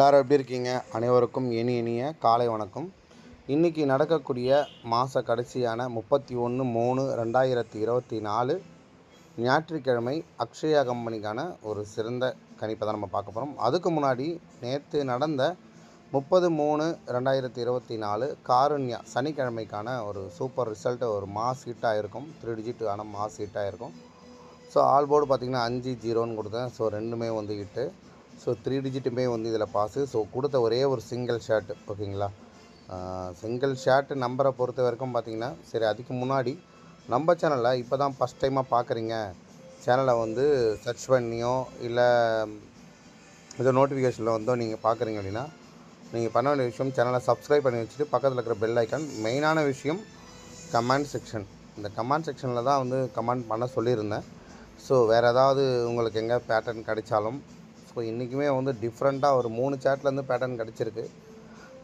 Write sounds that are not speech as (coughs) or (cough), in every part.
எல்லாரும் எப்படி இருக்கீங்க? அனைவருக்கும் இனி இனிய காலை வணக்கம். இன்றைக்கி நடக்கக்கூடிய மாத கடைசியான முப்பத்தி ஒன்று மூணு ரெண்டாயிரத்தி இருபத்தி நாலு ஞாயிற்றுக்கிழமை அக்ஷயா கம்பெனிக்கான ஒரு சிறந்த கணிப்பை தான் நம்ம பார்க்க போகிறோம் அதுக்கு முன்னாடி நேற்று நடந்த முப்பது மூணு ரெண்டாயிரத்தி இருபத்தி நாலு காருண்யா சனிக்கிழமைக்கான ஒரு சூப்பர் ரிசல்ட்டு ஒரு மாஸ் ஹிட்டாக இருக்கும் த்ரீ டிஜிட்டான மாஸ் ஹிட்டாக இருக்கும் ஸோ ஆல் போர்டு பார்த்திங்கன்னா அஞ்சு ஜீரோன்னு கொடுத்தேன். ஸோ ரெண்டுமே வந்து ஹிட்டு ஸோ த்ரீ டிஜிட்டுமே வந்து இதில் பாஸு ஸோ கொடுத்த ஒரே ஒரு சிங்கிள் ஷர்ட் ஓகேங்களா சிங்கிள் ஷாட் நம்பரை பொறுத்த வரைக்கும் பார்த்தீங்கன்னா சரி அதுக்கு முன்னாடி நம்ம சேனலில் இப்போ தான் ஃபஸ்ட் டைமாக பார்க்குறீங்க சேனலை வந்து சர்ச் பண்ணியோ இல்லை ஏதோ நோட்டிஃபிகேஷனில் வந்தோ நீங்கள் பார்க்குறீங்க அப்படின்னா நீங்கள் பண்ண வேண்டிய விஷயம் சேனலை சப்ஸ்கிரைப் பண்ணி வச்சுட்டு பக்கத்தில் இருக்கிற பெல் ஐக்கான் மெயினான விஷயம் கமெண்ட் செக்ஷன் இந்த கமெண்ட் செக்ஷனில் தான் வந்து கமெண்ட் பண்ண சொல்லியிருந்தேன். ஸோ வேறு ஏதாவது உங்களுக்கு எங்கே பேட்டர்ன் கிடைச்சாலும் ஸோ இன்றைக்குமே வந்து டிஃப்ரெண்ட்டாக ஒரு மூணு சேட்லேருந்து பேட்டர்ன் கிடச்சிருக்கு.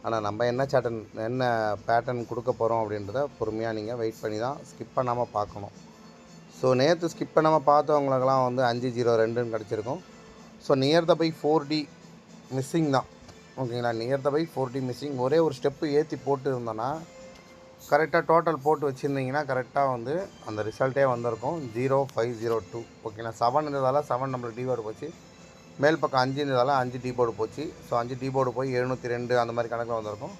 ஆனால் நம்ம என்ன சேட்டன் என்ன பேட்டர்ன் கொடுக்க போகிறோம் அப்படின்றத பொறுமையாக நீங்கள் வெயிட் பண்ணி தான் ஸ்கிப் பண்ணாமல் பார்க்கணும். ஸோ நேற்று ஸ்கிப் பண்ணாமல் பார்த்தவங்களுக்கெல்லாம் வந்து அஞ்சு ஜீரோ ரெண்டுன்னு கிடச்சிருக்கும். So near the by four D missing தான். ஓகேங்களா near the by four D missing ஒரே ஒரு ஸ்டெப்பு ஏற்றி போட்டு இருந்தோன்னா கரெக்டாக டோட்டல் போட்டு வச்சுருந்தீங்கன்னா கரெக்டாக வந்து அந்த ரிசல்ட்டே வந்திருக்கும். ஜீரோ ஃபைவ் ஜீரோ டூ ஓகேங்களா செவன் இருந்ததால் செவன் நம்மளுக்கு டிவர் போச்சு. மேல் பக்கம் அஞ்சு இருந்ததால் அஞ்சு டீ போர்டு போச்சு. ஸோ அஞ்சு டீபோர்டு போய் எழுநூற்றி ரெண்டு அந்த மாதிரி கணக்கில் வந்திருக்கும்.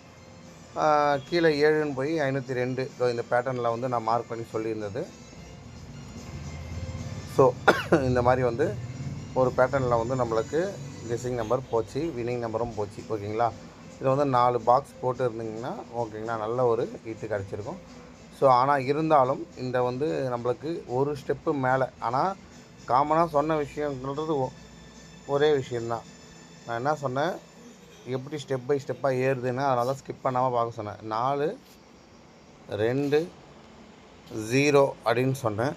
கீழே ஏழுன்னு போய் ஐநூற்றி ரெண்டு. ஸோ இந்த பேட்டர்னில் வந்து நான் மார்க் பண்ணி சொல்லியிருந்தது. ஸோ (coughs) இந்த மாதிரி வந்து ஒரு பேட்டர்னில் வந்து நம்மளுக்கு கெஸ்ஸிங் நம்பர் போச்சு வினிங் நம்பரும் போச்சு. ஓகேங்களா? இது வந்து நாலு பாக்ஸ் போட்டு இருந்தீங்கன்னா ஓகேங்களா? நல்ல ஒரு ஹீட்டு கிடச்சிருக்கும். ஸோ ஆனால் இருந்தாலும் இந்த வந்து நம்மளுக்கு ஒரு ஸ்டெப்பு மேலே. ஆனால் காமனாக சொன்ன விஷயங்கிறது ஒரே விஷயந்தான் நான் என்ன சொன்னேன்? எப்படி ஸ்டெப் பை ஸ்டெப்பாக ஏறுதுன்னு அதனால தான் ஸ்கிப் பண்ணாமல் பார்க்க சொன்னேன். நாலு ரெண்டு ஜீரோ அப்படின்னு சொன்னேன்.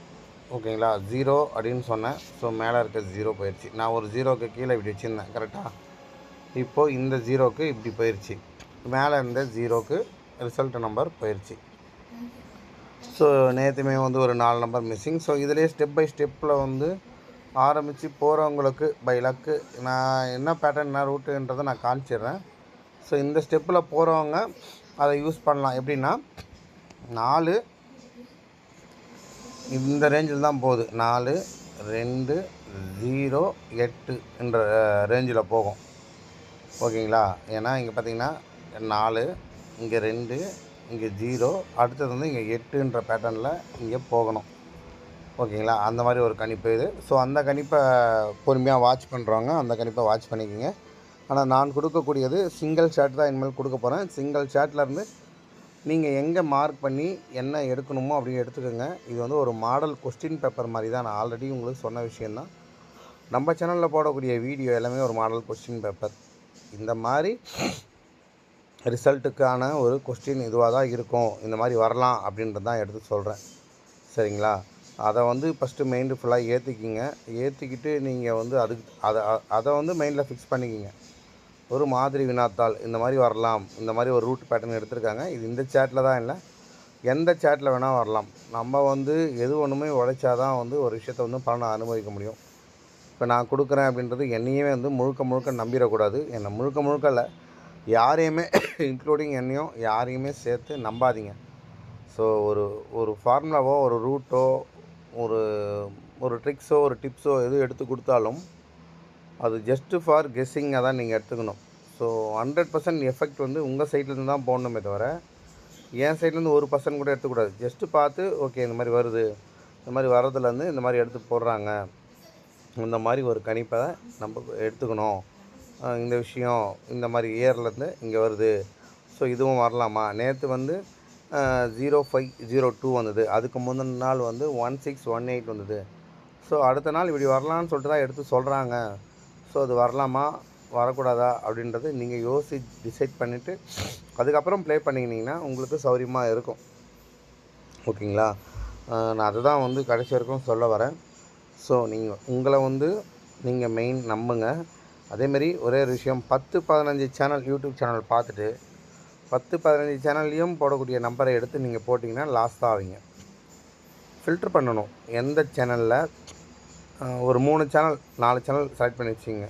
ஓகேங்களா ஜீரோ அப்படின்னு சொன்னேன். ஸோ மேலே இருக்க ஜீரோ போயிடுச்சு நான் ஒரு ஜீரோக்கு கீழே இப்படி வச்சுருந்தேன் கரெக்டாக இப்போது இந்த ஜீரோக்கு இப்படி போயிடுச்சு மேலே இருந்த ஜீரோக்கு ரிசல்ட் நம்பர் போயிடுச்சு ஸோ நேற்றுமே வந்து ஒரு நாலு நம்பர் மிஸ்ஸிங் ஸோ இதிலே ஸ்டெப் பை ஸ்டெப்பில் வந்து ஆரம்பித்து போகிறவங்களுக்கு பை லக்கு நான் என்ன பேட்டர்ன் என்ன ரூட்டுன்றதை நான் காமிச்சிடுறேன். ஸோ இந்த ஸ்டெப்பில் போகிறவங்க அதை யூஸ் பண்ணலாம். எப்படின்னா நாலு இந்த ரேஞ்சில் தான் போகுது. நாலு ரெண்டு ஜீரோ எட்டு என்ற ரேஞ்சில் போகும். ஓகேங்களா ஏன்னா இங்கே பார்த்தீங்கன்னா நாலு இங்கே ரெண்டு இங்கே ஜீரோ அடுத்தது வந்து இங்கே எட்டுன்ற பேட்டர்னில் இங்கே போகணும். ஓகேங்களா? அந்த மாதிரி ஒரு கணிப்பு இது. ஸோ அந்த கணிப்பை பொறுமையாக வாட்ச் பண்ணுறவங்க அந்த கணிப்பை வாட்ச் பண்ணிக்கோங்க. ஆனால் நான் கொடுக்கக்கூடியது சிங்கிள் ஷாட் தான் இனிமேல் கொடுக்க போகிறேன் சிங்கிள் ஷாட்லேருந்து நீங்கள் எங்கே மார்க் பண்ணி என்ன எடுக்கணுமோ அப்படின்னு எடுத்துக்கோங்க. இது வந்து ஒரு மாடல் கொஸ்டின் பேப்பர் மாதிரி தான். நான் ஆல்ரெடி உங்களுக்கு சொன்ன விஷயந்தான் நம்ம சேனலில் போடக்கூடிய வீடியோ எல்லாமே ஒரு மாடல் கொஸ்டின் பேப்பர் இந்த மாதிரி ரிசல்ட்டுக்கான ஒரு கொஸ்டின் இதுவாக தான் இருக்கும். இந்த மாதிரி வரலாம் அப்படின்றது தான் எடுத்து சொல்கிறேன் சரிங்களா? அதை வந்து ஃபஸ்ட்டு மைண்டு ஃபுல்லாக ஏற்றிக்கிங்க ஏற்றிக்கிட்டு நீங்கள் வந்து அதுக்கு அதை அதை வந்து மைண்டில் ஃபிக்ஸ் பண்ணிக்கிங்க. ஒரு மாதிரி வினாத்தாள் இந்த மாதிரி வரலாம். இந்த மாதிரி ஒரு ரூட் பேட்டர்ன் எடுத்திருக்காங்க. இது இந்த சேட்டில் தான் இல்லை. எந்த சேட்டில் வேணால் வரலாம். நம்ம வந்து எது ஒன்றுமே உழைச்சாதான் வந்து ஒரு விஷயத்தை வந்து பலனை அனுபவிக்க முடியும். இப்போ நான் கொடுக்குறேன் அப்படின்றது என்னையுமே வந்து முழுக்க முழுக்க நம்பிடக்கூடாது. என்னை முழுக்க முழுக்க இல்லை. யாரையுமே இன்க்ளூடிங் என்னையும் யாரையுமே சேர்த்து நம்பாதீங்க. ஸோ ஒரு ஒரு ஃபார்முலாவோ ஒரு ரூட்டோ ஒரு ஒரு ட்ரிக்ஸோ ஒரு டிப்ஸோ எது எடுத்து கொடுத்தாலும் அது ஜஸ்ட்டு ஃபார் கெஸ்ஸிங்காக தான் நீங்கள் எடுத்துக்கணும். ஸோ ஹண்ட்ரட் பர்சன்ட் எஃபெக்ட் வந்து உங்கள் சைட்லேருந்து தான் போடணுமே தவிர என் சைட்லேருந்து ஒரு பர்சன்ட் கூட எடுத்துக்கூடாது ஜஸ்ட்டு பார்த்து ஓகே இந்த மாதிரி வருது. இந்த மாதிரி வர்றதுலேருந்து இந்த மாதிரி எடுத்து போடுறாங்க. இந்த மாதிரி ஒரு கணிப்பை நம்ம எடுத்துக்கணும். இந்த விஷயம் இந்த மாதிரி இயர்லேருந்து இங்கே வருது. ஸோ இதுவும் வரலாமா? நேற்று வந்து ஜீரோ ஃபைவ் ஜீரோ டூ வந்தது. அதுக்கு முந்தின நாள் வந்து ஒன் சிக்ஸ் ஒன் எயிட் வந்தது. ஸோ அடுத்த நாள் இப்படி வரலான்னு சொல்லிட்டு தான் எடுத்து சொல்கிறாங்க ஸோ அது வரலாமா? வரக்கூடாதா? அப்படின்றது நீங்கள் யோசி டிசைட் பண்ணிவிட்டு அதுக்கப்புறம் ப்ளே பண்ணிக்கினீங்கன்னா உங்களுக்கு சௌரியமாக இருக்கும். ஓகேங்களா? நான் நான் அதுதான் வந்து கடைசி வரைக்கும் சொல்ல வரேன். ஸோ நீங்கள் உங்களை வந்து நீங்கள் மெயின் நம்புங்க. அதேமாரி ஒரே ஒரு விஷயம் பத்து பதினஞ்சு சேனல் யூடியூப் சேனல் பார்த்துட்டு பத்து பதினஞ்சு சேனல்லையும் போடக்கூடிய நம்பரை எடுத்து நீங்கள் போட்டிங்கன்னா லாஸ் தான் ஆவீங்க. ஃபில்ட்ரு பண்ணணும். எந்த சேனலில் ஒரு மூணு சேனல் நாலு சேனல் செலக்ட் பண்ணி வச்சுங்க.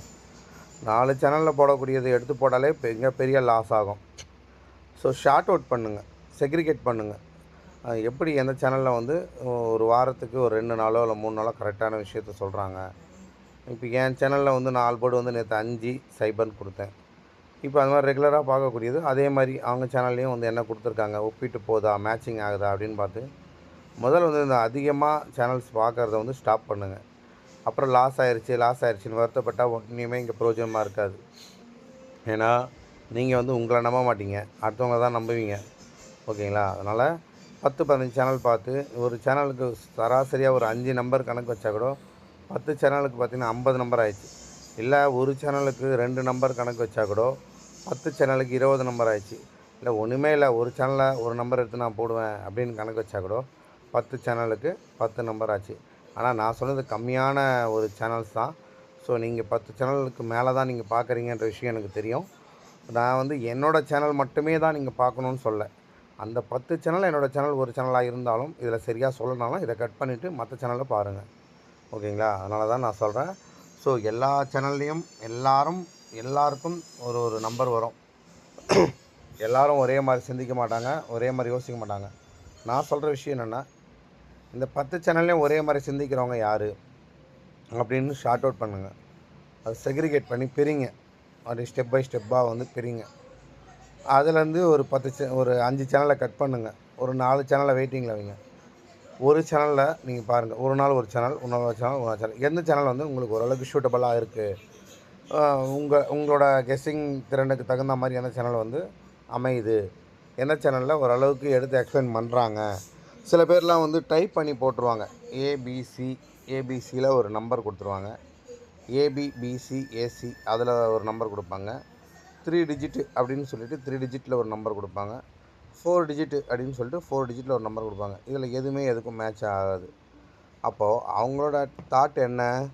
நாலு சேனலில் போடக்கூடியதை எடுத்து போட்டாலே பெரிய பெரிய லாஸ் ஆகும். ஸோ ஷார்ட் அவுட் பண்ணுங்கள் செக்ரிகேட் பண்ணுங்கள் எப்படி எந்த சேனலில் வந்து ஒரு வாரத்துக்கு ஒரு ரெண்டு நாளோ இல்லை மூணு நாளோ கரெக்டான விஷயத்த சொல்கிறாங்க இப்போ என் சேனலில் வந்து நாலு போர்டு வந்து நேற்று அஞ்சு சைபர்னு கொடுத்தேன். இப்போ அது மாதிரி ரெகுலராக பார்க்கக்கூடியது. அதே மாதிரி அவங்க சேனல்லையும் வந்து என்ன கொடுத்துருக்காங்க? ஒப்பிட்டு போதா? மேட்சிங் ஆகுதா? அப்படின்னு பார்த்து முதல்ல வந்து இந்த அதிகமாக சேனல்ஸ் பார்க்குறத வந்து ஸ்டாப் பண்ணுங்கள் அப்புறம் லாஸ் ஆயிடுச்சு லாஸ் ஆயிடுச்சுன்னு வருத்தப்பட்டால் ஒன்றுமே இங்கே பிரயோஜனமாக இருக்காது. ஏன்னா நீங்கள் வந்து உங்களை நம்ப மாட்டீங்க. அடுத்தவங்க தான் நம்புவீங்க. ஓகேங்களா? அதனால் பத்து பதினஞ்சு சேனல் பார்த்து ஒரு சேனலுக்கு சராசரியாக ஒரு அஞ்சு நம்பர் கணக்கு வச்சா கூட பத்து சேனலுக்கு பார்த்தீங்கன்னா ஐம்பது நம்பர் ஆயிடுச்சு. இல்லை ஒரு சேனலுக்கு ரெண்டு நம்பர் கணக்கு வச்சா கூட பத்து சேனலுக்கு இருபது நம்பர் ஆயிடுச்சு. இல்லை ஒன்றுமே இல்லை. ஒரு சேனலில் ஒரு நம்பர் எடுத்து நான் போடுவேன் அப்படின்னு கணக்கு வச்சா கூட பத்து சேனலுக்கு பத்து நம்பர் ஆச்சு. ஆனால் நான் சொன்னது கம்மியான ஒரு சேனல்ஸ் தான். ஸோ நீங்கள் பத்து சேனலுக்கு மேலே தான் நீங்கள் பார்க்குறீங்கன்ற விஷயம் எனக்கு தெரியும். நான் வந்து என்னோடய சேனல் மட்டுமே தான் நீங்கள் பார்க்கணுன்னு சொல்ல. அந்த பத்து சேனல் என்னோடய சேனல் ஒரு சேனலாக இருந்தாலும் இதில் சரியாக சொல்லனாலும் இதை கட் பண்ணிவிட்டு மற்ற சேனலில் பாருங்கள் ஓகேங்களா? அதனால தான் நான் சொல்கிறேன் ஸோ எல்லா சேனல்லையும் எல்லாரும் எல்லாருக்கும் ஒரு ஒரு நம்பர் வரும். (clears throat) எல்லாரும் ஒரே மாதிரி சிந்திக்க மாட்டாங்க ஒரே மாதிரி யோசிக்க மாட்டாங்க. நான் சொல்கிற விஷயம் என்னென்னா இந்த பத்து சேனல்லையும் ஒரே மாதிரி சிந்திக்கிறவங்க யார்? அப்படின்னு ஷார்ட் அவுட் பண்ணுங்கள் அது செக்ரிகேட் பண்ணி பிரிங்க. அப்படி ஸ்டெப் பை ஸ்டெப்பாக வந்து பிரிங்க. அதுலேருந்து ஒரு பத்து சே ஒரு அஞ்சு சேனலை கட் பண்ணுங்கள் ஒரு நாலு சேனலை வெயிட்டிங்கில் வைங்க. ஒரு சேனலில் நீங்கள் பாருங்கள் ஒரு நாள் ஒரு சேனல் இன்னொரு சேனல் ஒரு சேனல். எந்த சேனல் வந்து உங்களுக்கு ஓரளவுக்கு ஷூட்டபுளாக இருக்குது உங்கள் உங்களோட கெஸ்ஸிங் திறனுக்கு தகுந்த மாதிரி சேனல் வந்து அமையுது. எந்த சேனலில் ஓரளவுக்கு எடுத்து எக்ஸ்பிளைன் பண்ணுறாங்க சில பேர்லாம் வந்து டைப் பண்ணி போட்டுருவாங்க. ஏபிசி ஏபிசியில் ஒரு நம்பர் கொடுத்துருவாங்க. ஏபிபிசி ஏசி அதில் ஒரு நம்பர் கொடுப்பாங்க. த்ரீ டிஜிட்டு அப்படின்னு சொல்லிட்டு த்ரீ டிஜிட்டில் ஒரு நம்பர் கொடுப்பாங்க. ஃபோர் டிஜிட்டு அப்படின்னு சொல்லிட்டு ஃபோர் டிஜிட்டில் ஒரு நம்பர் கொடுப்பாங்க. இதில் எதுவுமே எதுக்கும் மேட்ச் ஆகாது. அப்போது அவங்களோட தாட் என்ன?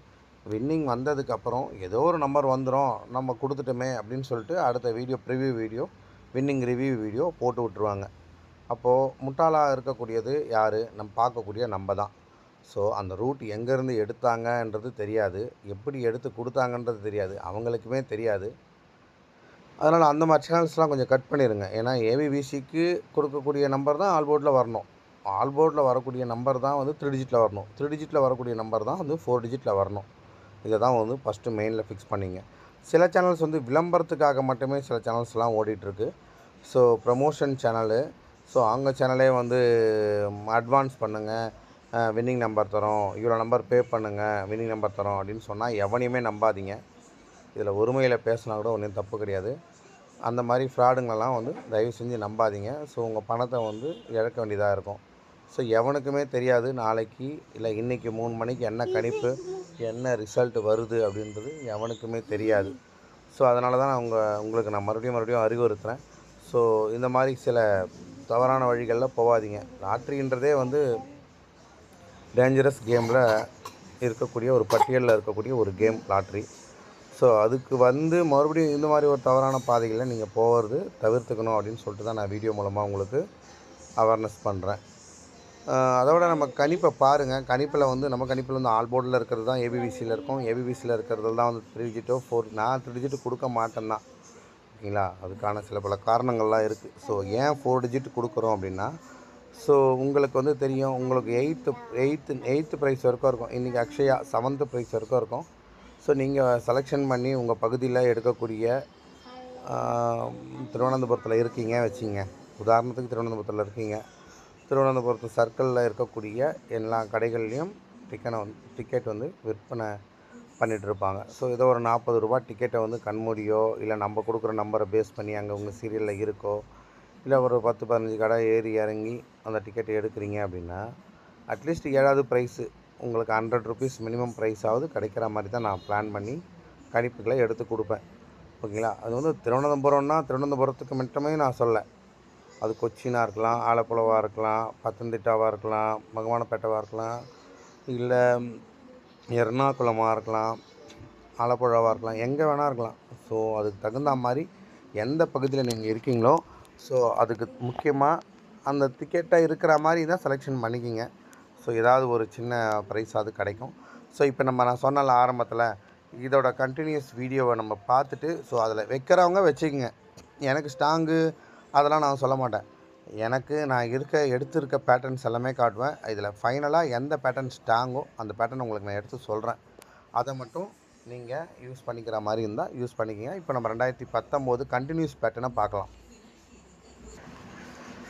வின்னிங் வந்ததுக்கப்புறம் ஏதோ ஒரு நம்பர் வந்துடும் நம்ம கொடுத்துட்டோமே அப்படின்னு சொல்லிட்டு அடுத்த video preview video winning review video போட்டு விட்ருவாங்க அப்போது முட்டாளாக இருக்கக்கூடியது யார்? நம்ம பார்க்கக்கூடிய நம்ம தான். ஸோ அந்த ரூட் எங்கேருந்து எடுத்தாங்கன்றது தெரியாது. எப்படி எடுத்து கொடுத்தாங்கன்றது தெரியாது. அவங்களுக்குமே தெரியாது. அதனால் அந்த மாதிரி சேனல்ஸ்லாம் கொஞ்சம் கட் பண்ணிடுங்க ஏன்னா ஏவிபிசிக்கு கொடுக்கக்கூடிய நம்பர் தான் ஆல்போர்டில் வரணும். ஆல்போர்டில் வரக்கூடிய நம்பர் தான் வந்து த்ரீ டிஜிட்டில் வரணும். த்ரீ டிஜிட்டில் வரக்கூடிய நம்பர் தான் வந்து ஃபோர் டிஜிட்டில் வரணும். இதை தான் வந்து ஃபஸ்ட்டு மெயினில் ஃபிக்ஸ் பண்ணிங்க. சில சேனல்ஸ் வந்து விளம்பரத்துக்காக மட்டுமே சில சேனல்ஸ்லாம் ஓடிட்டுருக்கு. ஸோ ப்ரமோஷன் சேனலு ஸோ அவங்க சேனலே வந்து அட்வான்ஸ் பண்ணுங்கள் வின்னிங் நம்பர் தரோம். இவ்வளோ நம்பர் பே பண்ணுங்கள் வின்னிங் நம்பர் தரோம் அப்படின்னு சொன்னால் எவனையுமே நம்பாதீங்க. இதில் ஒருமையில் பேசினா கூட ஒன்றும் தப்பு கிடையாது. அந்த மாதிரி ஃப்ராடுங்களெல்லாம் வந்து தயவு செஞ்சு நம்பாதீங்க. ஸோ உங்கள் பணத்தை வந்து இழக்க வேண்டியதாக இருக்கும். ஸோ எவனுக்குமே தெரியாது நாளைக்கு இல்லை இன்றைக்கி மூணு மணிக்கு என்ன கணிப்பு என்ன ரிசல்ட் வருது அப்படின்றது எவனுக்குமே தெரியாது. ஸோ அதனால தான் நான் உங்கள் உங்களுக்கு நான் மறுபடியும் மறுபடியும் அறிவுறுத்துகிறேன் ஸோ இந்த மாதிரி சில தவறான வழிகளில் போகாதீங்க லாட்ரின்றதே வந்து டேஞ்சரஸ் கேமில் இருக்கக்கூடிய ஒரு பட்டியலில் இருக்கக்கூடிய ஒரு கேம் லாட்ரி ஸோ அதுக்கு வந்து மறுபடியும் இந்த மாதிரி ஒரு தவறான பாதைகளில் நீங்கள் போகிறது தவிர்த்துக்கணும் அப்படின்னு சொல்லிட்டு தான் நான் வீடியோ மூலமாக உங்களுக்கு அவேர்னஸ் பண்ணுறேன் அதோட நம்ம கணிப்பை பாருங்கள் கணிப்பில் வந்து நம்ம கணிப்பில் வந்து ஆல் போர்டில் இருக்கிறது தான் ஏபிபிசியில் இருக்கும். ஏபிபிசியில் இருக்கிறது தான் வந்து த்ரீ டிஜிட்டோ ஃபோர் நான் த்ரீ டிஜிட் கொடுக்க மாட்டேன் தான். ஓகேங்களா? அதுக்கான சில பல காரணங்கள்லாம் இருக்குது ஸோ ஏன் ஃபோர் டிஜிட் கொடுக்குறோம் அப்படின்னா ஸோ உங்களுக்கு வந்து தெரியும் உங்களுக்கு எயித்து எயித்து எயித்து ப்ரைஸ் வரைக்கும் இருக்கும். இன்றைக்கி அக்ஷயா செவன்த்து ப்ரைஸ் வரைக்கும் இருக்கும். ஸோ நீங்கள் செலெக்ஷன் பண்ணி உங்கள் பகுதியில் எடுக்கக்கூடிய திருவனந்தபுரத்தில் இருக்கீங்க வச்சிங்க உதாரணத்துக்கு திருவனந்தபுரத்தில் இருக்கீங்க. திருவனந்தபுரத்து சர்க்கிளில் இருக்கக்கூடிய எல்லா கடைகள்லேயும் டிக்கெட்டை வந்து டிக்கெட் வந்து விற்பனை பண்ணிகிட்ருப்பாங்க இருப்பாங்க ஸோ ஏதோ ஒரு நாற்பது ரூபா டிக்கெட்டை வந்து கண்மூடியோ இல்லை நம்ம கொடுக்குற நம்பரை பேஸ் பண்ணி அங்கே உங்கள் சீரியலில் இருக்கோ இல்லை ஒரு பத்து பதினஞ்சு கடை ஏறி இறங்கி அந்த டிக்கெட்டை எடுக்கிறீங்க அப்படின்னா அட்லீஸ்ட் ஏழாவது ப்ரைஸு உங்களுக்கு ஹண்ட்ரட் ருபீஸ் மினிமம் ப்ரைஸாவது கிடைக்கிற மாதிரி தான் நான் பிளான் பண்ணி கணிப்புகளை எடுத்து கொடுப்பேன். ஓகேங்களா? அது வந்து திருவனந்தபுரம்னா திருவனந்தபுரத்துக்கு மட்டுமே நான் சொல்ல அது கொச்சினாக இருக்கலாம் ஆலப்புழவாக இருக்கலாம் பத்தனந்திட்டாவாக இருக்கலாம் மகவானப்பேட்டைவாக இருக்கலாம் இல்லை எர்ணாகுளமாக இருக்கலாம் ஆலப்புழாவாக இருக்கலாம் எங்கே வேணால் இருக்கலாம். ஸோ அதுக்கு தகுந்த மாதிரி எந்த பகுதியில் நீங்கள் இருக்கீங்களோ ஸோ அதுக்கு முக்கியமாக அந்த டிக்கெட்டை இருக்கிற மாதிரி தான் செலெக்ஷன் பண்ணிக்கிங்க. ஸோ ஏதாவது ஒரு சின்ன ப்ரைஸ் அது கிடைக்கும். ஸோ இப்போ நம்ம நான் சொன்னல ஆரம்பத்தில் இதோட கண்டினியூஸ் வீடியோவை நம்ம பார்த்துட்டு ஸோ அதில் வைக்கிறவங்க வச்சுக்கோங்க. எனக்கு ஸ்ட்ராங்கு அதெல்லாம் நான் சொல்ல மாட்டேன். எனக்கு நான் இருக்க எடுத்திருக்க பேட்டர்ன்ஸ் எல்லாமே காட்டுவேன். இதில் ஃபைனலாக எந்த பேட்டர்ன் ஸ்ட்ராங்கோ அந்த பேட்டர்ன் உங்களுக்கு நான் எடுத்து சொல்கிறேன் அதை மட்டும் நீங்கள் யூஸ் பண்ணிக்கிற மாதிரி இருந்தால் யூஸ் பண்ணிக்கிங்க. இப்போ நம்ம ரெண்டாயிரத்தி பத்தொம்போது கண்டினியூஸ் பேட்டர்னை பார்க்கலாம்.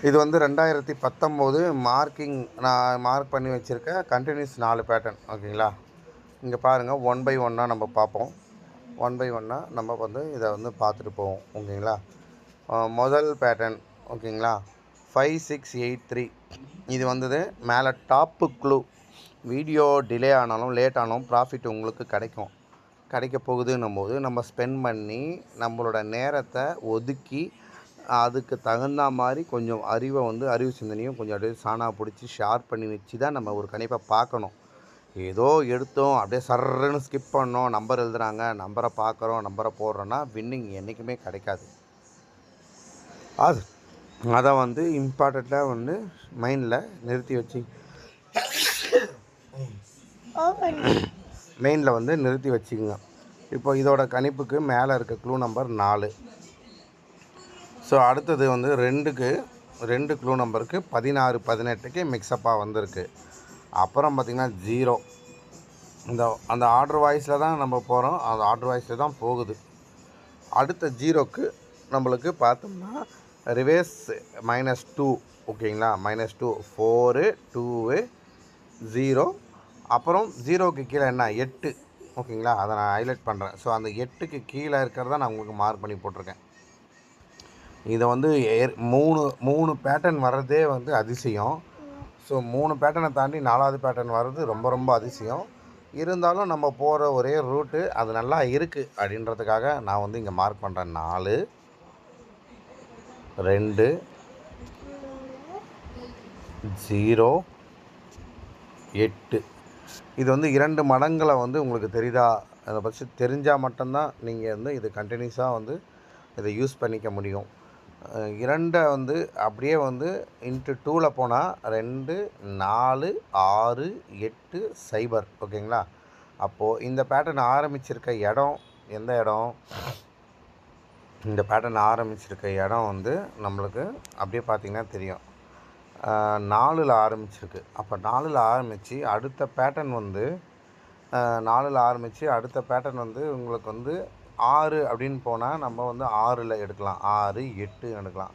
இது வந்து ரெண்டாயிரத்தி பத்தொம்போது மார்க்கிங் நான் மார்க் பண்ணி வச்சுருக்க கண்டினியூஸ் நாலு பேட்டர்ன் ஓகேங்களா? இங்கே பாருங்கள் ஒன் பை ஒன்னாக நம்ம பார்ப்போம். ஒன் பை ஒன்னாக நம்ம வந்து இதை வந்து பார்த்துட்டு போவோம் ஓகேங்களா? முதல் பேட்டர்ன் ஓகேங்களா? ஃபைவ் சிக்ஸ் எயிட் த்ரீ இது வந்தது. மேலே டாப்பு க்ளூ வீடியோ டிலே ஆனாலும் லேட் ஆனாலும் ப்ராஃபிட் உங்களுக்கு கிடைக்கும். கிடைக்க போகுதுன்னும் போது நம்ம ஸ்பெண்ட் பண்ணி நம்மளோட நேரத்தை ஒதுக்கி அதுக்கு தகுந்த மாதிரி கொஞ்சம் அறிவை வந்து அறிவு சிந்தனையும் கொஞ்சம் அப்படியே சாணா பிடிச்சி ஷார்ப் பண்ணி வச்சு தான் நம்ம ஒரு கணிப்பை பார்க்கணும். ஏதோ எடுத்தோம் அப்படியே சர்ன்னு ஸ்கிப் பண்ணோம் நம்பர் எழுதுகிறாங்க நம்பரை பார்க்குறோம் நம்பரை போடுறோன்னா வின்னிங் என்றைக்குமே கிடைக்காது. அது. அதை வந்து இம்பார்ட்டண்ட்டாக வந்து மைண்டில் நிறுத்தி வச்சு. மெயினில் வந்து நிறுத்தி வச்சுக்கோங்க. இப்போ இதோட கணிப்புக்கு மேலே இருக்க க்ளூ நம்பர் நாலு. ஸோ அடுத்தது வந்து ரெண்டுக்கு ரெண்டு க்ளூ நம்பருக்கு பதினாறு பதினெட்டுக்கு மிக்சப்பாக வந்திருக்கு. அப்புறம் பார்த்திங்கன்னா ஜீரோ இந்த அந்த ஆர்டர் வாய்ஸில் தான் நம்ம போகிறோம் அந்த ஆர்டர் வாய்ஸில் தான் போகுது. அடுத்த ஜீரோக்கு நம்மளுக்கு பார்த்தோம்னா ரிவேர்ஸ் மைனஸ் டூ ஓகேங்களா? Minus two four two zero அப்புறம் ஜீரோவுக்கு கீழே என்ன? எட்டு. ஓகேங்களா? அதை நான் ஹைலைட் பண்ணுறேன் ஸோ அந்த எட்டுக்கு கீழே இருக்கிறத நான் உங்களுக்கு மார்க் பண்ணி போட்டிருக்கேன். இதை வந்து ஏர் மூணு மூணு பேட்டர்ன் வர்றதே வந்து அதிசயம். ஸோ மூணு பேட்டர்னை தாண்டி நாலாவது பேட்டர்ன் வர்றது ரொம்ப ரொம்ப அதிசயம். இருந்தாலும் நம்ம போகிற ஒரே ரூட்டு அது நல்லா இருக்குது அப்படின்றதுக்காக நான் வந்து இங்கே மார்க் பண்ணுறேன் நாலு. ரெண்டு. ஜீரோ. எட்டு. இது வந்து இரண்டு மடங்களை வந்து உங்களுக்கு தெரியுதா? அதை பற்றி தெரிஞ்சால் மட்டும்தான் நீங்கள் வந்து இது கண்டினியூஸாக வந்து இதை யூஸ் பண்ணிக்க முடியும். இரண்டை வந்து அப்படியே வந்து இன்ட்டு டூவில் போனால் ரெண்டு நாலு ஆறு எட்டு சைபர் ஓகேங்களா? அப்போது இந்த பேட்டர்ன் ஆரம்பிச்சிருக்க இடம் எந்த இடம்? இந்த பேட்டர்ன் ஆரம்பிச்சிருக்க இடம் வந்து நம்மளுக்கு அப்படியே பார்த்திங்கன்னா தெரியும். நாலில் ஆரம்பிச்சிருக்கு. அப்போ நாலில் ஆரம்பித்து அடுத்த பேட்டர்ன் வந்து நாலில் ஆரம்பித்து அடுத்த பேட்டர்ன் வந்து உங்களுக்கு வந்து ஆறு அப்படின்னு போனால் நம்ம வந்து ஆறில் எடுக்கலாம். ஆறு எட்டு எடுக்கலாம்.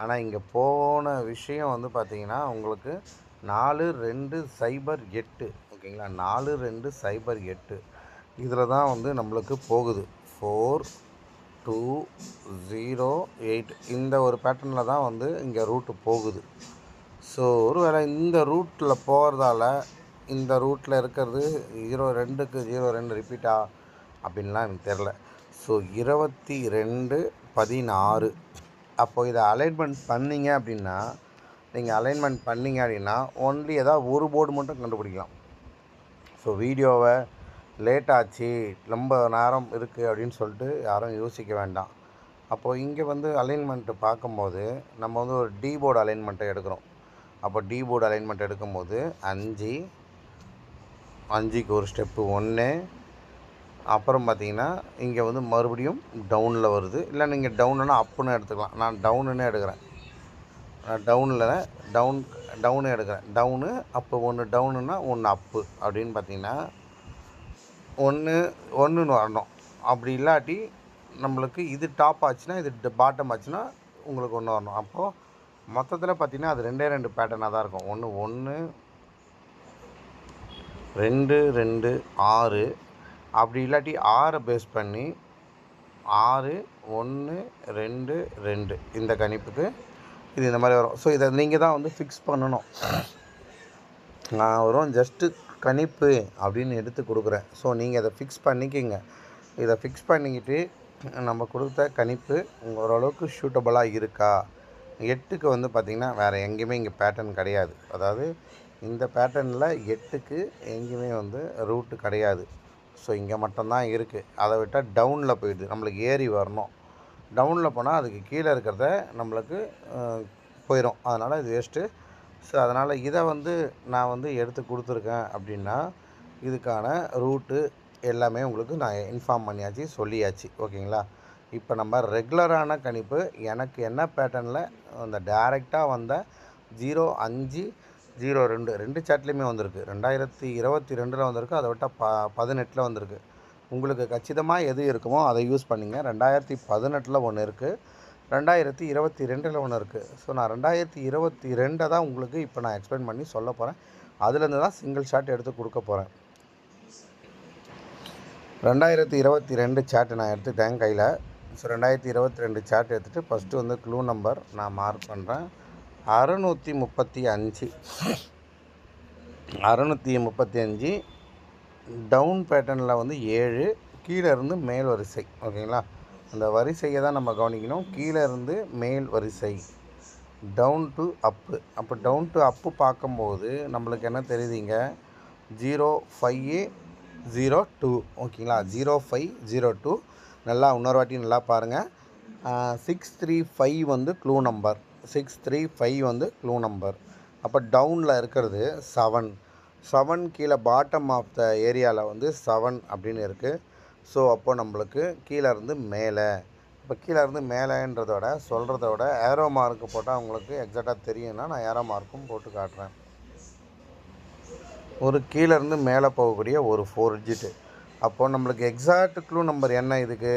ஆனால் இங்கே போன விஷயம் வந்து பார்த்திங்கன்னா உங்களுக்கு நாலு ரெண்டு சைபர் எட்டு. ஓகேங்களா? நாலு ரெண்டு சைபர் எட்டு. இதில் தான் வந்து நம்மளுக்கு போகுது. ஃபோர் டூ ஜீரோ எயிட் இந்த ஒரு பேட்டர்னில் தான் வந்து இங்கே ரூட்டு போகுது. ஸோ ஒருவேளை இந்த ரூட்டில் போகிறதால இந்த ரூட்டில் இருக்கிறது ஜீரோ ரெண்டுக்கு ஜீரோ ரெண்டு ரிப்பீட்டா அப்படின்லாம் எனக்கு தெரில ஸோ இருபத்தி ரெண்டு பதினாறு. அப்போ இதை அலைன்மெண்ட் பண்ணீங்க அப்படின்னா நீங்கள் அலைன்மெண்ட் பண்ணீங்க அப்படின்னா ஒன்லி ஏதாவது ஒரு போர்டு மட்டும் கண்டுபிடிக்கலாம். ஸோ வீடியோவை லேட் ஆச்சு ரொம்ப நேரம் இருக்குது அப்படின்னு சொல்லிட்டு யாரும் யோசிக்க வேண்டாம். அப்போது இங்கே வந்து அலைன்மெண்ட்டு பார்க்கும்போது நம்ம வந்து ஒரு டி போர்டு அலைன்மெண்ட்டை எடுக்கிறோம். அப்போ டி போர்டு அலைன்மெண்ட் எடுக்கும்போது அஞ்சு அஞ்சுக்கு ஒரு ஸ்டெப்பு ஒன்று அப்புறம் பார்த்தீங்கன்னா இங்கே வந்து மறுபடியும் டவுனில் வருது. இல்லை நீங்கள் டவுனுன்னா அப்புன்னு எடுத்துக்கலாம். நான் டவுனுன்னு எடுக்கிறேன். நான் டவுனில் டவுன் டவுனு எடுக்கிறேன். டவுனு அப்போ ஒன்று டவுனுன்னா ஒன்று அப்பு அப்படின்னு பார்த்தீங்கன்னா ஒன்று ஒன்றுன்னு வரணும். அப்படி இல்லாட்டி நம்மளுக்கு இது டாப் ஆச்சுன்னா இது பாட்டம் ஆச்சுன்னா உங்களுக்கு ஒன்று வரணும். அப்போது மொத்தத்தில் பார்த்திங்கன்னா அது ரெண்டே ரெண்டு பேட்டர்னாக தான் இருக்கும். ஒன்று ஒன்று ரெண்டு ரெண்டு ஆறு. அப்படி இல்லாட்டி ஆறை பேஸ் பண்ணி ஆறு ஒன்று ரெண்டு ரெண்டு. இந்த கணிப்புக்கு இது இந்த மாதிரி வரும். ஸோ இதை நீங்கள் தான் வந்து ஃபிக்ஸ் பண்ணணும். நான் வரும். ஜஸ்ட்டு கணிப்பு அப்படின்னு எடுத்து கொடுக்குறேன். ஸோ நீங்கள் அதை ஃபிக்ஸ் பண்ணிக்கிங்க. இதை ஃபிக்ஸ் பண்ணிக்கிட்டு நம்ம கொடுத்த கணிப்பு ஓரளவுக்கு ஷூட்டபுளாக இருக்கா? எட்டுக்கு வந்து பார்த்திங்கன்னா வேறு எங்கேயுமே இங்கே பேட்டர்ன் கிடையாது. அதாவது இந்த பேட்டர்னில் எட்டுக்கு எங்கேயுமே வந்து ரூட்டு கிடையாது. ஸோ இங்கே மட்டும்தான் இருக்குது அதை விட்டால் டவுனில் போயிடுது. நம்மளுக்கு ஏறி வரணும். டவுனில் போனால் அதுக்கு கீழே இருக்கிறத நம்மளுக்கு போயிடும் அதனால் இது வேஸ்ட்டு ஸோ அதனால் இதை வந்து நான் வந்து எடுத்து கொடுத்துருக்கேன் அப்படின்னா இதுக்கான ரூட்டு எல்லாமே உங்களுக்கு நான் இன்ஃபார்ம் பண்ணியாச்சு சொல்லியாச்சு. ஓகேங்களா? இப்போ நம்ம ரெகுலரான கணிப்பு எனக்கு என்ன பேட்டர்னில் அந்த டேரெக்டாக வந்த ஜீரோ அஞ்சு ஜீரோ ரெண்டு ரெண்டு சாட்லேயுமே வந்திருக்கு. ரெண்டாயிரத்தி இருபத்தி ரெண்டில் வந்திருக்கு அதை விட்டால் ப பதினெட்டில் வந்திருக்கு. உங்களுக்கு கச்சிதமாக எது இருக்குமோ அதை யூஸ் பண்ணிங்க. ரெண்டாயிரத்தி பதினெட்டில் ஒன்று இருக்குது ரெண்டாயிரத்தி இருபத்தி ரெண்டில் ஒன்று இருக்குது ஸோ நான் ரெண்டாயிரத்தி இருபத்தி ரெண்டை தான் உங்களுக்கு இப்போ நான் எக்ஸ்பிளைன் பண்ணி சொல்ல போகிறேன் அதுலேருந்து தான் சிங்கிள் ஷாட் எடுத்து கொடுக்க போகிறேன் ரெண்டாயிரத்தி இருபத்தி ரெண்டு சார்ட் நான் எடுத்துட்டேன் கையில். ஸோ ரெண்டாயிரத்தி இருபத்தி ரெண்டு சாட் எடுத்துகிட்டு ஃபஸ்ட்டு வந்து க்ளூ நம்பர் நான் மார்க் பண்ணுறேன் அறநூற்றி முப்பத்தி அஞ்சு. அறநூற்றி முப்பத்தி அஞ்சு. டவுன் பேட்டர்னில் வந்து ஏழு. கீழே இருந்து மேல் வரிசை. ஓகேங்களா அந்த வரிசையை தான் நம்ம கவனிக்கணும். கீழே இருந்து மேல் வரிசை. டவுன் டு அப்பு அப்போ டவுன் டு அப்பு பார்க்கும்போது நம்மளுக்கு என்ன தெரியுதுங்க? ஜீரோ ஃபைவ் ஜீரோ டூ ஓகேங்களா? ஜீரோ ஃபைவ் ஜீரோ டூ நல்லா இன்னொரு வாட்டி நல்லா பாருங்கள் சிக்ஸ் த்ரீ ஃபைவ் வந்து clue number six three five வந்து க்ளூ நம்பர் அப்போ டவுனில் இருக்கிறது செவன் செவன் கீழே பாட்டம் ஆஃப் த ஏரியாவில் வந்து செவன் அப்படின்னு இருக்குது ஸோ அப்போது நம்மளுக்கு கீழே இருந்து மேலே. இப்போ கீழே இருந்து மேலேன்றதோட சொல்கிறத விட ஏரோ மார்க்கு போட்டால் உங்களுக்கு எக்ஸாக்டாக தெரியும்னா நான் ஏரோ மார்க்கும் போட்டு காட்டுறேன். ஒரு கீழே இருந்து மேலே போகக்கூடிய ஒரு ஃபோர் டிஜிட்டு அப்போது நம்மளுக்கு எக்ஸாக்ட் க்ளூ நம்பர் என்ன இதுக்கு?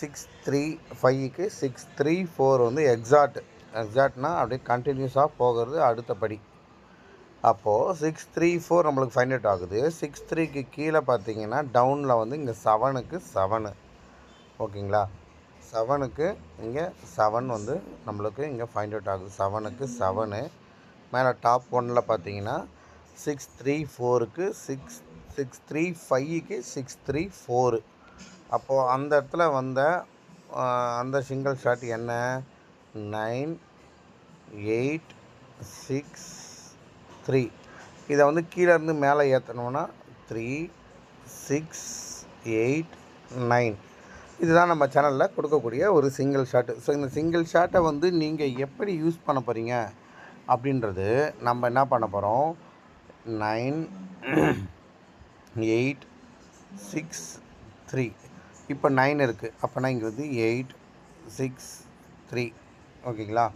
சிக்ஸ் த்ரீ ஃபைவ்க்கு சிக்ஸ் த்ரீ ஃபோர் வந்து எக்ஸாக்ட் எக்ஸாக்ட்னா அப்படியே கண்டினியூஸாக போகிறது அடுத்த படி. அப்போது சிக்ஸ் த்ரீ ஃபோர் நம்மளுக்கு ஃபைண்ட் அவுட் ஆகுது. சிக்ஸ் த்ரீக்கு கீழே பார்த்தீங்கன்னா டவுனில் வந்து இங்கே செவனுக்கு செவனு ஓகேங்களா? செவனுக்கு இங்கே செவன் வந்து நம்மளுக்கு இங்கே ஃபைண்ட் அவுட் ஆகுது. செவனுக்கு செவனு மேலே டாப் ஒனில் பார்த்தீங்கன்னா சிக்ஸ் த்ரீ ஃபோருக்கு சிக்ஸ் சிக்ஸ் த்ரீ ஃபைவுக்கு சிக்ஸ் த்ரீ ஃபோரு அப்போது அந்த இடத்துல வந்த அந்த சிங்கிள் ஷாட் என்ன? நைன் எயிட் சிக்ஸ் த்ரீ இதை வந்து கீழே இருந்து மேலே ஏற்றணும்னா த்ரீ சிக்ஸ் எயிட் நைன் இதுதான் நம்ம சேனலில் கொடுக்கக்கூடிய ஒரு சிங்கிள் ஷாட்டு ஸோ இந்த சிங்கிள் ஷாட்டை வந்து நீங்கள் எப்படி யூஸ் பண்ண போகிறீங்க அப்படின்றது நம்ம என்ன பண்ண போகிறோம் நைன் எயிட் (clears throat) சிக்ஸ் த்ரீ இப்போ நைன் இருக்குது அப்போனா இங்கே வந்து எயிட் சிக்ஸ் த்ரீ ஓகேங்களா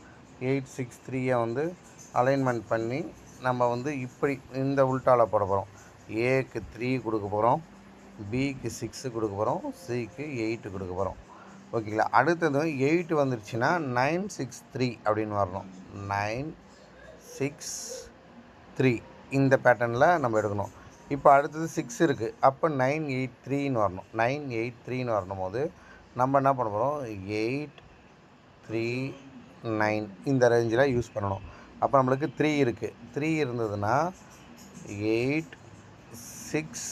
எயிட் சிக்ஸ் த்ரீயை வந்து அலைன்மெண்ட் பண்ணி நம்ம வந்து இப்படி இந்த உல்டால போட போகிறோம் ஏக்கு த்ரீ கொடுக்க போகிறோம் பிக்கு சிக்ஸு கொடுக்க போகிறோம் சிக்கு எயிட்டு கொடுக்க போகிறோம் ஓகேங்களா அடுத்தது எயிட் வந்துருச்சுன்னா நைன் சிக்ஸ் த்ரீ அப்படின்னு வரணும். நைன் சிக்ஸ் த்ரீ இந்த பேட்டர்னில் நம்ம எடுக்கணும். இப்போ அடுத்தது சிக்ஸ் இருக்குது அப்போ நைன் எயிட் த்ரீன்னு வரணும். நைன் எயிட் த்ரீன்னு வரணும் போது நம்ம என்ன பண்ண போகிறோம் எயிட் த்ரீ நைன் இந்த ரேஞ்சில் யூஸ் பண்ணணும். அப்போ நம்மளுக்கு த்ரீ இருக்குது த்ரீ இருந்ததுன்னா எயிட் சிக்ஸ்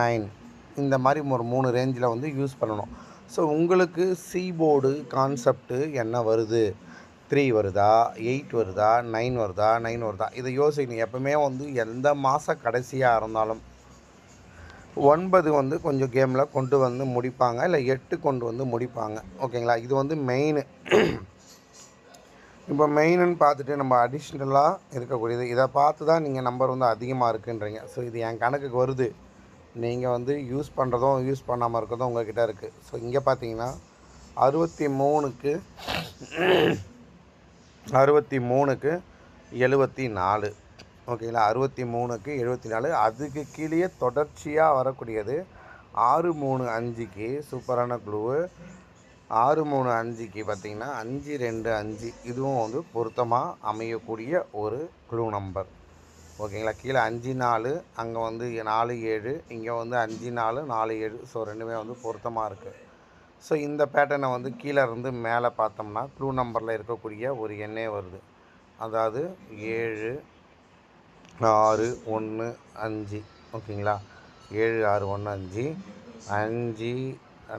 நைன் இந்த மாதிரி ஒரு மூணு ரேஞ்சில் வந்து யூஸ் பண்ணணும். ஸோ உங்களுக்கு சீபோர்டு கான்செப்ட்டு என்ன வருது? த்ரீ வருதா? எயிட் வருதா? நைன் வருதா? நைன் வருதா? இதை யோசிக்கணும். எப்பவுமே வந்து எந்த மாத கடைசியாக இருந்தாலும். ஒன்பது வந்து கொஞ்சம் கேமில் கொண்டு வந்து முடிப்பாங்க. இல்லை எட்டு கொண்டு வந்து முடிப்பாங்க. ஓகேங்களா இது வந்து மெயின் இப்போ மெயினுன்னு பார்த்துட்டு நம்ம அடிஷ்னலாக இருக்கக்கூடியது. இதை பார்த்து தான் நீங்கள் நம்பர் வந்து அதிகமாக இருக்குன்றீங்க. ஸோ இது என் கணக்குக்கு வருது. நீங்கள் வந்து யூஸ் பண்ணுறதும் யூஸ் பண்ணாமல் இருக்கிறதும் உங்கள்கிட்ட இருக்குது ஸோ இங்கே பார்த்தீங்கன்னா அறுபத்தி மூணுக்கு அறுபத்தி மூணுக்கு எழுபத்தி நாலு ஓகேங்களா? அறுபத்தி மூணுக்கு எழுபத்தி நாலு அதுக்கு கீழே தொடர்ச்சியாக வரக்கூடியது ஆறு மூணு அஞ்சுக்கு சூப்பரான குழுவு ஆறு மூணு அஞ்சுக்கு பார்த்தீங்கன்னா அஞ்சு ரெண்டு அஞ்சு. இதுவும் வந்து பொருத்தமாக அமையக்கூடிய ஒரு க்ளூ நம்பர் ஓகேங்களா? கீழே அஞ்சு நாலு அங்கே வந்து நாலு ஏழு இங்கே வந்து அஞ்சு நாலு நாலு ஏழு. ஸோ ரெண்டுமே வந்து பொருத்தமாக இருக்குது ஸோ இந்த பேட்டர்னை வந்து கீழே இருந்து மேலே பார்த்தோம்னா க்ளூ நம்பரில் இருக்கக்கூடிய ஒரு எண்ணே வருது. அதாவது ஏழு ஆறு ஒன்று அஞ்சு. ஓகேங்களா? ஏழு ஆறு ஒன்று அஞ்சு. அஞ்சு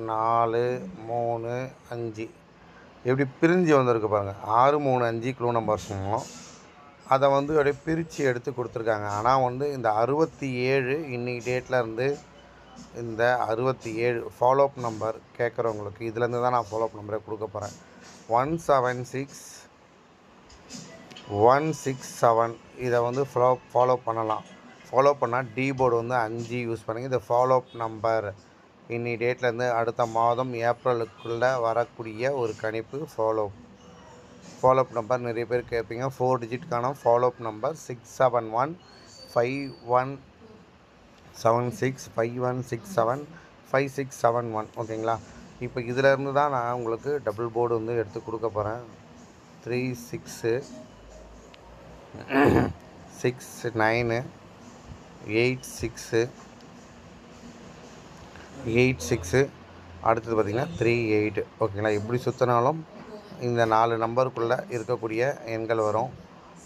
நாலு மூணு அஞ்சு. எப்படி பிரிஞ்சு வந்திருக்கு பாருங்கள் ஆறு மூணு அஞ்சு க்ளூ நம்பர்ஸும் அதை வந்து அப்படியே பிரித்து எடுத்து கொடுத்துருக்காங்க. ஆனால் வந்து இந்த அறுபத்தி ஏழு இன்றைக்கி டேட்டில் இருந்து இந்த அறுபத்தி ஏழு ஃபாலோஅப் நம்பர் கேட்குறவங்களுக்கு இதுலேருந்து தான் நான் ஃபாலோஅப் நம்பரே கொடுக்க போகிறேன் one seven six one six seven இதை வந்து ஃபாலோ ஃபாலோ பண்ணலாம். ஃபாலோ பண்ணால் டி போர்டு வந்து அஞ்சு யூஸ் பண்ணுங்கள் இந்த ஃபாலோ அப் நம்பர் இன்னி டேட்லேருந்து அடுத்த மாதம் ஏப்ரலுக்குள்ளே வரக்கூடிய ஒரு கணிப்பு ஃபாலோ ஃபாலோ அப் நம்பர் நிறைய பேர் கேட்பீங்க. Four டிஜிட்கான follow up number six seven one five one seven six five one six seven five six seven one ஓகேங்களா இப்போ இதிலேருந்து தான் நான் உங்களுக்கு டபுள் போர்டு வந்து எடுத்து கொடுக்க போகிறேன் three six six nine eight six eight six. அடுத்தது பார்த்திங்கன்னா த்ரீ எயிட். ஓகேங்களா? எப்படி சுற்றினாலும் இந்த நாலு நம்பருக்குள்ளே இருக்கக்கூடிய எண்கள் வரும்.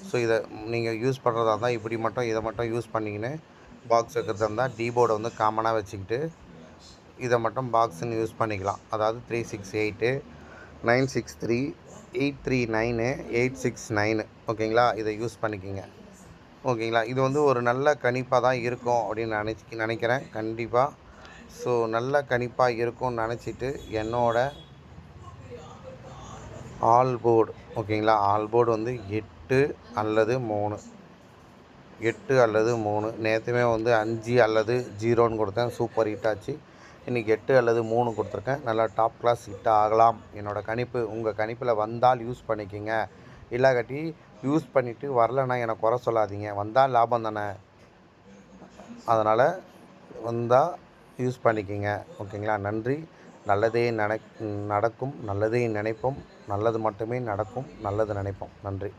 ஸோ இதை நீங்கள் யூஸ் பண்ணுறதா இருந்தால் இப்படி மட்டும் இதை மட்டும் யூஸ் பண்ணிக்கின்னு பாக்ஸ் வைக்கிறதா இருந்தால் டீபோர்டை வந்து காமனாக வச்சுக்கிட்டு இதை மட்டும் பாக்ஸுன்னு யூஸ் பண்ணிக்கலாம். அதாவது three six eight nine six three eight three nine eight six nine ஓகேங்களா? இதை யூஸ் பண்ணிக்கிங்க. ஓகேங்களா? இது வந்து ஒரு நல்ல கணிப்பாக தான் இருக்கும் அப்படின்னு நினச்சி நினைக்கிறேன். கண்டிப்பாக ஸோ நல்ல கணிப்பாக இருக்கும்னு நினச்சிட்டு என்னோட ஆல் போர்டு ஓகேங்களா? ஆல் போர்டு வந்து எட்டு அல்லது மூணு. எட்டு அல்லது மூணு. நேற்றுமே வந்து அஞ்சு அல்லது ஜீரோன்னு கொடுத்தேன். சூப்பர் ஹிட் ஆச்சு. இன்றைக்கி எட்டு அல்லது மூணு கொடுத்துருக்கேன். நல்லா டாப் கிளாஸ் ஹிட் ஆகலாம். என்னோடய கணிப்பு உங்கள் கணிப்பில் வந்தால் யூஸ் பண்ணிக்கிங்க. இல்லாட்டி யூஸ் பண்ணிவிட்டு வரலன்னா எனக்கு குறை சொல்லாதீங்க. வந்தால் லாபம் தானே? அதனால் வந்தால் யூஸ் பண்ணிக்கிங்க. ஓகேங்களா? நன்றி. நல்லதே நினை நடக்கும். நல்லதே நினைப்போம். நல்லது மட்டுமே நடக்கும். நல்லது நினைப்போம். நன்றி.